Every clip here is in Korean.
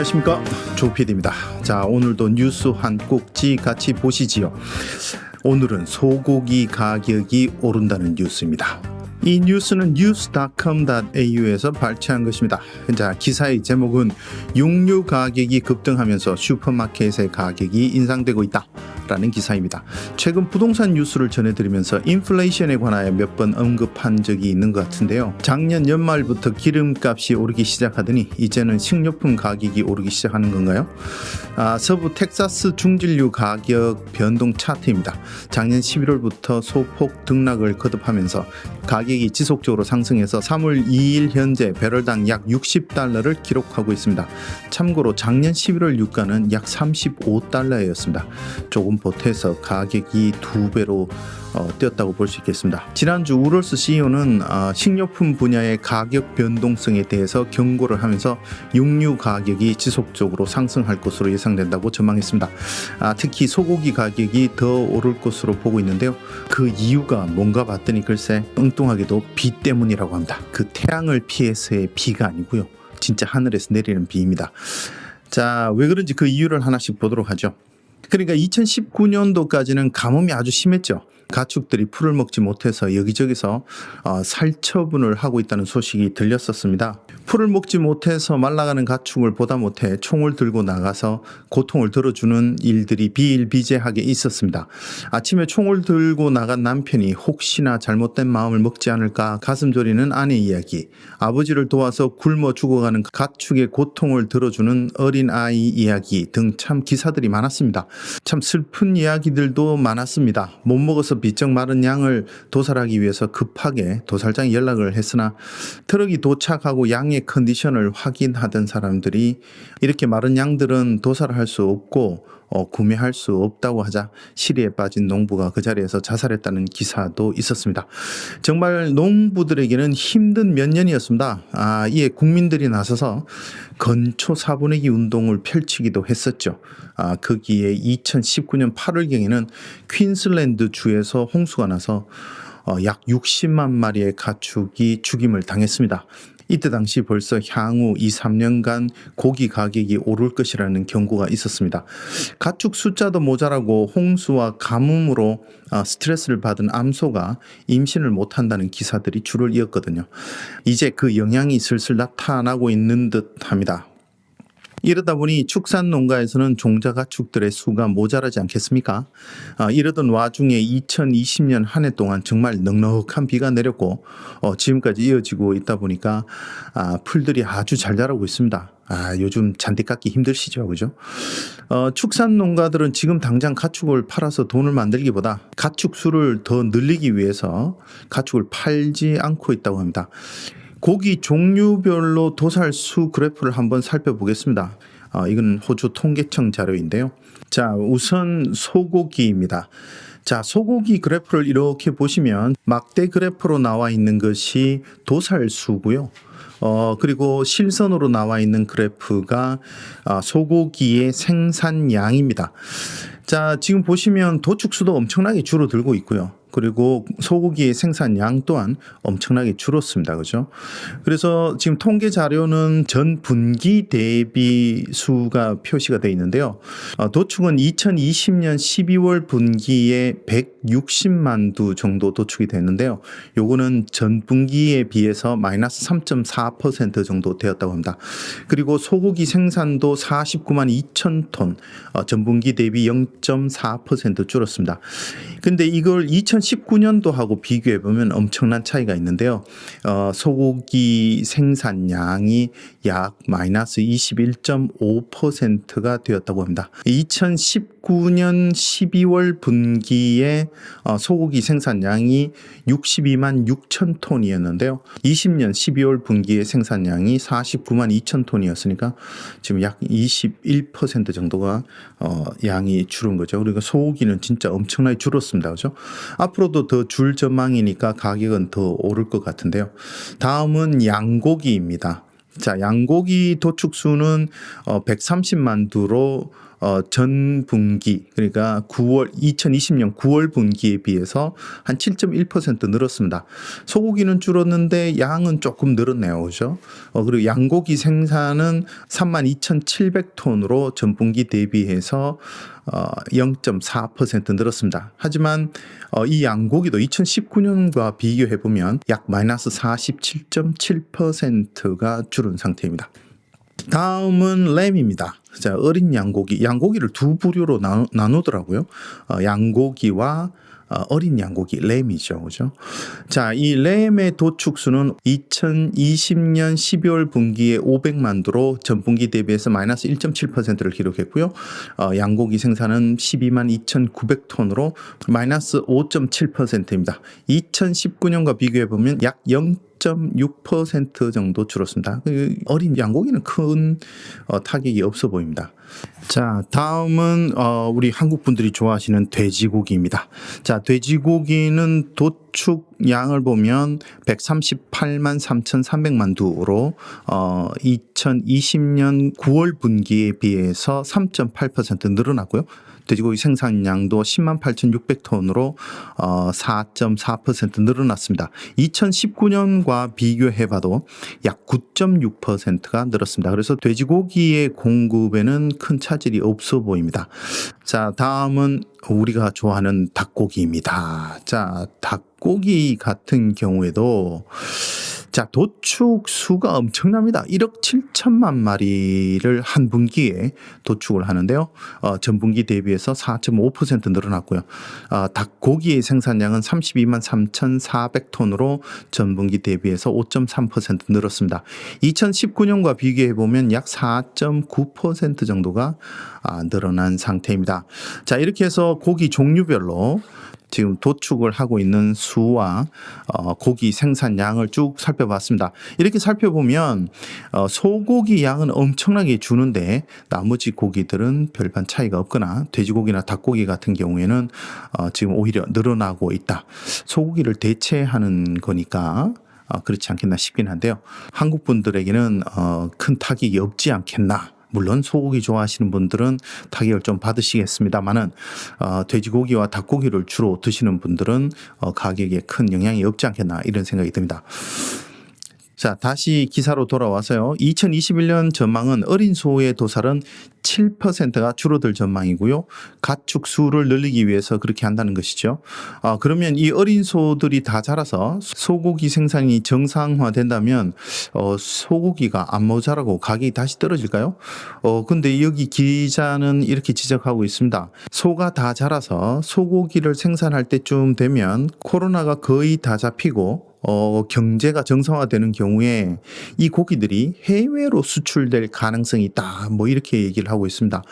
안녕하십니까 조PD입니다. 자 오늘도 뉴스 한 꼭지 같이 보시지요. 오늘은 소고기 가격이 오른다는 뉴스입니다. 이 뉴스는 news.com.au에서 발췌한 것입니다. 자, 기사의 제목은 육류 가격이 급등하면서 슈퍼마켓의 가격이 인상되고 있다. 라는 기사입니다. 최근 부동산 뉴스를 전해드리면서 인플레이션에 관하여 몇 번 언급한 적이 있는 것 같은데요. 작년 연말부터 기름값이 오르기 시작하더니 이제는 식료품 가격이 오르기 시작하는 건가요? 아, 서부 텍사스 중진류 가격 변동 차트입니다. 작년 11월부터 소폭 등락을 거듭하면서 가격 이 지속적으로 상승해서 3월 2일 현재 배럴당 약 60달러를 기록하고 있습니다. 참고로 작년 11월 유가는 약 35달러였습니다. 조금 보태서 가격이 두 배로 어, 뛰었다고 볼 수 있겠습니다. 지난주 우럴스 CEO는 어, 식료품 분야의 가격 변동성에 대해서 경고를 하면서 육류 가격이 지속적으로 상승할 것으로 예상된다고 전망했습니다. 아, 특히 소고기 가격이 더 오를 것으로 보고 있는데요. 그 이유가 뭔가 봤더니 글쎄 엉뚱하게도 비 때문이라고 합니다. 그 태양을 피해서의 비가 아니고요. 진짜 하늘에서 내리는 비입니다. 자, 왜 그런지 그 이유를 하나씩 보도록 하죠. 그러니까 2019년도까지는 가뭄이 아주 심했죠. 가축들이 풀을 먹지 못해서 여기저기서 어, 살처분을 하고 있다는 소식이 들렸었습니다. 풀을 먹지 못해서 말라가는 가축을 보다 못해 총을 들고 나가서 고통을 들어주는 일들이 비일비재하게 있었습니다. 아침에 총을 들고 나간 남편이 혹시나 잘못된 마음을 먹지 않을까 가슴 졸이는 아내 이야기, 아버지를 도와서 굶어 죽어가는 가축의 고통을 들어주는 어린 아이 이야기 등 참 기사들이 많았습니다. 참 슬픈 이야기들도 많았습니다. 못 먹어서 비쩍 마른 양을 도살하기 위해서 급하게 도살장에 연락을 했으나 트럭이 도착하고 양의 컨디션을 확인하던 사람들이 이렇게 마른 양들은 도살을 할수 없고 어, 구매할 수 없다고 하자 시리에 빠진 농부가 그 자리에서 자살했다는 기사도 있었습니다. 정말 농부들에게는 힘든 몇 년이었습니다. 아, 이에 국민들이 나서서 건초 사보내기 운동을 펼치기도 했었죠. 아, 거기에 2019년 8월경에는 퀸슬랜드 주에서 홍수가 나서 어, 약 60만 마리의 가축이 죽임을 당했습니다. 이때 당시 벌써 향후 2, 3년간 고기 가격이 오를 것이라는 경고가 있었습니다. 가축 숫자도 모자라고 홍수와 가뭄으로 어, 스트레스를 받은 암소가 임신을 못한다는 기사들이 줄을 이었거든요. 이제 그 영향이 슬슬 나타나고 있는 듯 합니다. 이러다 보니 축산 농가에서는 종자 가축들의 수가 모자라지 않겠습니까? 아, 이러던 와중에 2020년 한 해 동안 정말 넉넉한 비가 내렸고 어, 지금까지 이어지고 있다 보니까 아, 풀들이 아주 잘 자라고 있습니다. 아, 요즘 잔디 깎기 힘드시죠, 그죠? 어, 축산 농가들은 지금 당장 가축을 팔아서 돈을 만들기보다 가축 수를 더 늘리기 위해서 가축을 팔지 않고 있다고 합니다. 고기 종류별로 도살 수 그래프를 한번 살펴보겠습니다. 어, 이건 호주 통계청 자료인데요. 자, 우선 소고기입니다. 자, 소고기 그래프를 이렇게 보시면 막대 그래프로 나와 있는 것이 도살수고요. 어, 그리고 실선으로 나와 있는 그래프가 아, 소고기의 생산량입니다. 자, 지금 보시면 도축수도 엄청나게 줄어들고 있고요. 그리고 소고기의 생산량 또한 엄청나게 줄었습니다. 그죠? 그래서 지금 통계 자료는 전 분기 대비 수가 표시가 되어 있는데요. 어, 도축은 2020년 12월 분기에 160만 두 정도 도축이 됐는데요. 요거는 전 분기에 비해서 마이너스 3.4% 정도 되었다고 합니다. 그리고 소고기 생산도 49만 2천 톤, 어, 전 분기 대비 0.4% 줄었습니다. 근데 이걸 2000 2019년도하고 비교해 보면 엄청난 차이가 있는데요. 어, 소고기 생산량이 약 마이너스 21.5%가 되었다고 합니다. 2019년 12월 분기에 어, 소고기 생산량이 62만 6천 톤이었는데요. 20년 12월 분기의 생산량이 49만 2천 톤이었으니까 지금 약 21% 정도가 어, 양이 줄은 거죠. 그리고 소고기는 진짜 엄청나게 줄었습니다. 그죠? 앞으로도 더 줄 전망이니까 가격은 더 오를 것 같은데요. 다음은 양고기입니다. 자, 양고기 도축수는 어 130만 두로 어, 전 분기 그러니까 9월 2020년 9월 분기에 비해서 한 7.1% 늘었습니다. 소고기는 줄었는데 양은 조금 늘었네요. 그죠? 어, 그리고 양고기 생산은 32,700톤으로 전 분기 대비해서 어, 0.4% 늘었습니다. 하지만 어, 이 양고기도 2019년과 비교해 보면 약 마이너스 47.7%가 줄은 상태입니다. 다음은 램입니다. 자, 어린 양고기. 양고기를 두 부류로 나누, 나누더라고요. 어, 양고기와 어, 어린 양고기, 램이죠. 그죠? 자, 이 램의 도축수는 2020년 12월 분기에 500만 두로 전분기 대비해서 마이너스 1.7%를 기록했고요. 어, 양고기 생산은 12만 2,900톤으로 마이너스 5.7%입니다. 2019년과 비교해 보면 약 0. 0.6% 정도 줄었습니다. 그 어린 양고기는 큰 어, 타격이 없어 보입니다. 자, 다음은 어, 우리 한국 분들이 좋아하시는 돼지고기입니다. 자, 돼지고기는 도축 양을 보면 138만 3,300만 두로 어, 2020년 9월 분기에 비해서 3.8% 늘어났고요. 돼지고기 생산량도 10만 8,600톤으로 어, 4.4% 늘어났습니다. 2019년과 비교해봐도 약 9.6%가 늘었습니다. 그래서 돼지고기의 공급에는 큰 차질이 없어 보입니다. 자, 다음은 우리가 좋아하는 닭고기입니다. 자, 닭고기 같은 경우에도 자, 도축 수가 엄청납니다. 1억 7천만 마리를 한 분기에 도축을 하는데요. 어, 전분기 대비해서 4.5% 늘어났고요. 어, 닭고기의 생산량은 32만 3,400톤으로 전분기 대비해서 5.3% 늘었습니다. 2019년과 비교해 보면 약 4.9% 정도가 아, 늘어난 상태입니다. 자, 이렇게 해서 고기 종류별로 지금 도축을 하고 있는 수와 어, 고기 생산량을 쭉 살펴봤습니다. 이렇게 살펴보면 어, 소고기 양은 엄청나게 주는데 나머지 고기들은 별반 차이가 없거나 돼지고기나 닭고기 같은 경우에는 어, 지금 오히려 늘어나고 있다. 소고기를 대체하는 거니까 어, 그렇지 않겠나 싶긴 한데요. 한국 분들에게는 어, 큰 타격이 없지 않겠나. 물론 소고기 좋아하시는 분들은 타격을 좀 받으시겠습니다만은 어, 돼지고기와 닭고기를 주로 드시는 분들은 어, 가격에 큰 영향이 없지 않겠나 이런 생각이 듭니다. 자, 다시 기사로 돌아와서요. 2021년 전망은 어린 소의 도살은 7%가 줄어들 전망이고요. 가축 수를 늘리기 위해서 그렇게 한다는 것이죠. 아, 그러면 이 어린 소들이 다 자라서 소고기 생산이 정상화된다면 어, 소고기가 안 모자라고 가격이 다시 떨어질까요? 어, 근데 여기 기자는 이렇게 지적하고 있습니다. 소가 다 자라서 소고기를 생산할 때쯤 되면 코로나가 거의 다 잡히고 어, 경제가 정상화되는 경우에 이 고기들이 해외로 수출될 가능성이 있다. 뭐 이렇게 얘기를 하고 있습니다.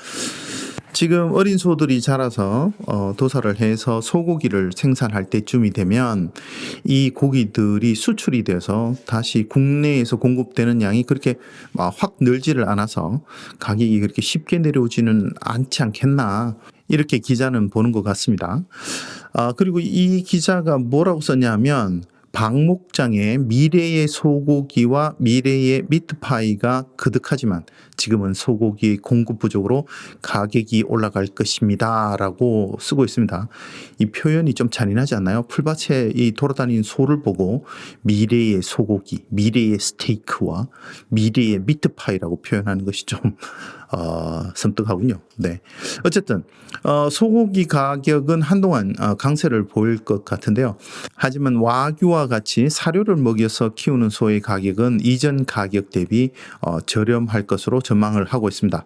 지금 어린 소들이 자라서 어, 도살을 해서 소고기를 생산할 때쯤이 되면 이 고기들이 수출이 돼서 다시 국내에서 공급되는 양이 그렇게 막확 늘지를 않아서 가격이 그렇게 쉽게 내려오지는 않지 않겠나 이렇게 기자는 보는 것 같습니다. 아, 그리고 이 기자가 뭐라고 썼냐면 방목장에 미래의 소고기와 미래의 미트파이가 그득하지만 지금은 소고기 공급 부족으로 가격이 올라갈 것입니다. 라고 쓰고 있습니다. 이 표현이 좀 잔인하지 않나요? 풀밭에 이 돌아다니는 소를 보고 미래의 소고기, 미래의 스테이크와 미래의 미트파이라고 표현하는 것이 좀 어, 섬뜩하군요. 네. 어쨌든 어, 소고기 가격은 한동안 어, 강세를 보일 것 같은데요. 하지만 와규와 같이 사료를 먹여서 키우는 소의 가격은 이전 가격 대비 어, 저렴할 것으로 전망을 하고 있습니다.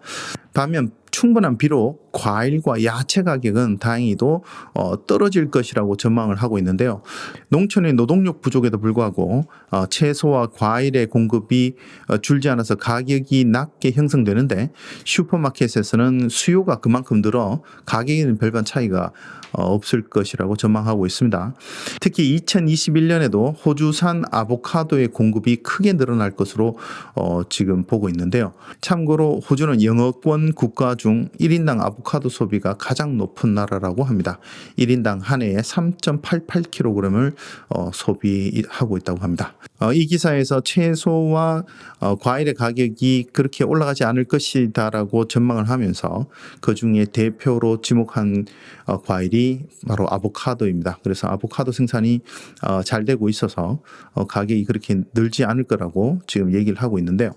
반면 충분한 비로 과일과 야채 가격은 다행히도 어, 떨어질 것이라고 전망을 하고 있는데요. 농촌의 노동력 부족에도 불구하고 어, 채소와 과일의 공급이 어, 줄지 않아서 가격이 낮게 형성되는데 슈퍼마켓에서는 수요가 그만큼 늘어 가격에는 별반 차이가 어, 없을 것이라고 전망하고 있습니다. 특히 2021년에도 호주산 아보카도의 공급이 크게 늘어날 것으로 어, 지금 보고 있는데요. 참고로 호주는 영어권 국가 중 1인당 아보카도 소비가 가장 높은 나라라고 합니다. 1인당 한 해에 3.88kg을 어, 소비하고 있다고 합니다. 어, 이 기사에서 채소와 어, 과일의 가격이 그렇게 올라가지 않을 것이다라고 전망을 하면서 그 중에 대표로 지목한 어, 과일이 바로 아보카도입니다. 그래서 아보카도 생산이 어, 잘 되고 있어서 어, 가격이 그렇게 늘지 않을 거라고 지금 얘기를 하고 있는데요.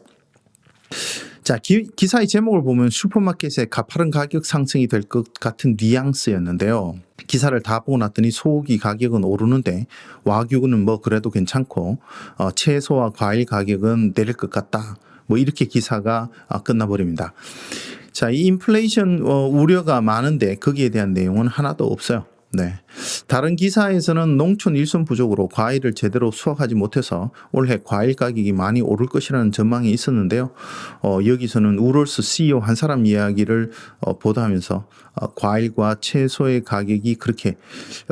자, 기, 기사의 제목을 보면 슈퍼마켓의 가파른 가격 상승이 될 것 같은 뉘앙스였는데요. 기사를 다 보고 났더니 소고기 가격은 오르는데 와규는 뭐 그래도 괜찮고 어, 채소와 과일 가격은 내릴 것 같다. 뭐 이렇게 기사가 아, 끝나버립니다. 자, 이 인플레이션 어, 우려가 많은데 거기에 대한 내용은 하나도 없어요. 네. 다른 기사에서는 농촌 일손 부족으로 과일을 제대로 수확하지 못해서 올해 과일 가격이 많이 오를 것이라는 전망이 있었는데요. 어, 여기서는 우롤스 CEO 한 사람 이야기를 어, 보도하면서 어, 과일과 채소의 가격이 그렇게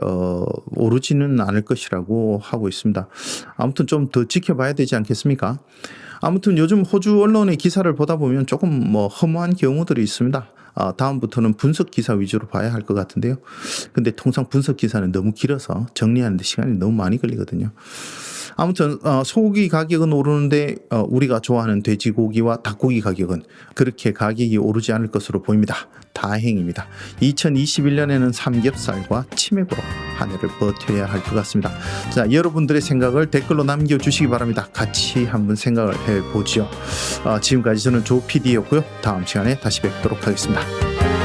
어, 오르지는 않을 것이라고 하고 있습니다. 아무튼 좀 더 지켜봐야 되지 않겠습니까? 아무튼 요즘 호주 언론의 기사를 보다 보면 조금 뭐 허무한 경우들이 있습니다. 아, 다음부터는 분석 기사 위주로 봐야 할 것 같은데요. 근데 통상 분석 기사는 너무 길어서 정리하는데 시간이 너무 많이 걸리거든요. 아무튼 어, 소고기 가격은 오르는데 어, 우리가 좋아하는 돼지고기와 닭고기 가격은 그렇게 가격이 오르지 않을 것으로 보입니다. 다행입니다. 2021년에는 삼겹살과 치맥으로 한 해를 버텨야 할 것 같습니다. 자, 여러분들의 생각을 댓글로 남겨주시기 바랍니다. 같이 한번 생각을 해보지요. 어, 지금까지 저는 조 PD였고요. 다음 시간에 다시 뵙도록 하겠습니다.